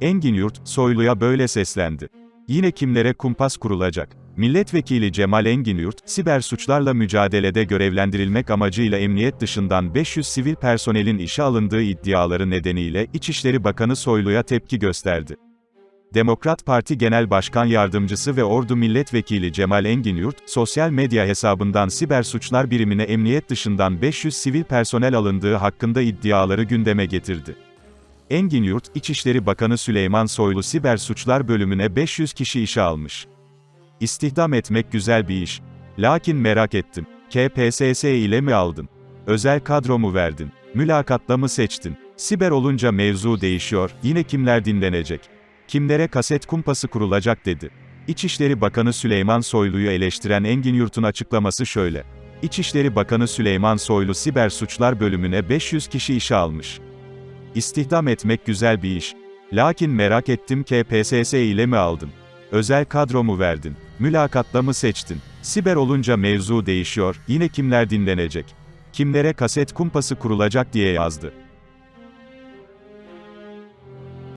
Engin Yurt, Soylu'ya böyle seslendi. Yine kimlere kumpas kurulacak? Milletvekili Cemal Engin Yurt, siber suçlarla mücadelede görevlendirilmek amacıyla emniyet dışından 500 sivil personelin işe alındığı iddiaları nedeniyle İçişleri Bakanı Soylu'ya tepki gösterdi. Demokrat Parti Genel Başkan Yardımcısı ve Ordu Milletvekili Cemal Engin Yurt, sosyal medya hesabından siber suçlar birimine emniyet dışından 500 sivil personel alındığı hakkında iddiaları gündeme getirdi. Engin Yurt, İçişleri Bakanı Süleyman Soylu siber suçlar bölümüne 500 kişi işe almış. İstihdam etmek güzel bir iş. Lakin merak ettim. KPSS ile mi aldın? Özel kadro mu verdin? Mülakatla mı seçtin? Siber olunca mevzu değişiyor, yine kimler dinlenecek? Kimlere kaset kumpası kurulacak dedi. İçişleri Bakanı Süleyman Soylu'yu eleştiren Engin Yurt'un açıklaması şöyle. İçişleri Bakanı Süleyman Soylu siber suçlar bölümüne 500 kişi işe almış. İstihdam etmek güzel bir iş. Lakin merak ettim KPSS ile mi aldın? Özel kadro mu verdin? Mülakatla mı seçtin? Siber olunca mevzu değişiyor, yine kimler dinlenecek? Kimlere kaset kumpası kurulacak diye yazdı.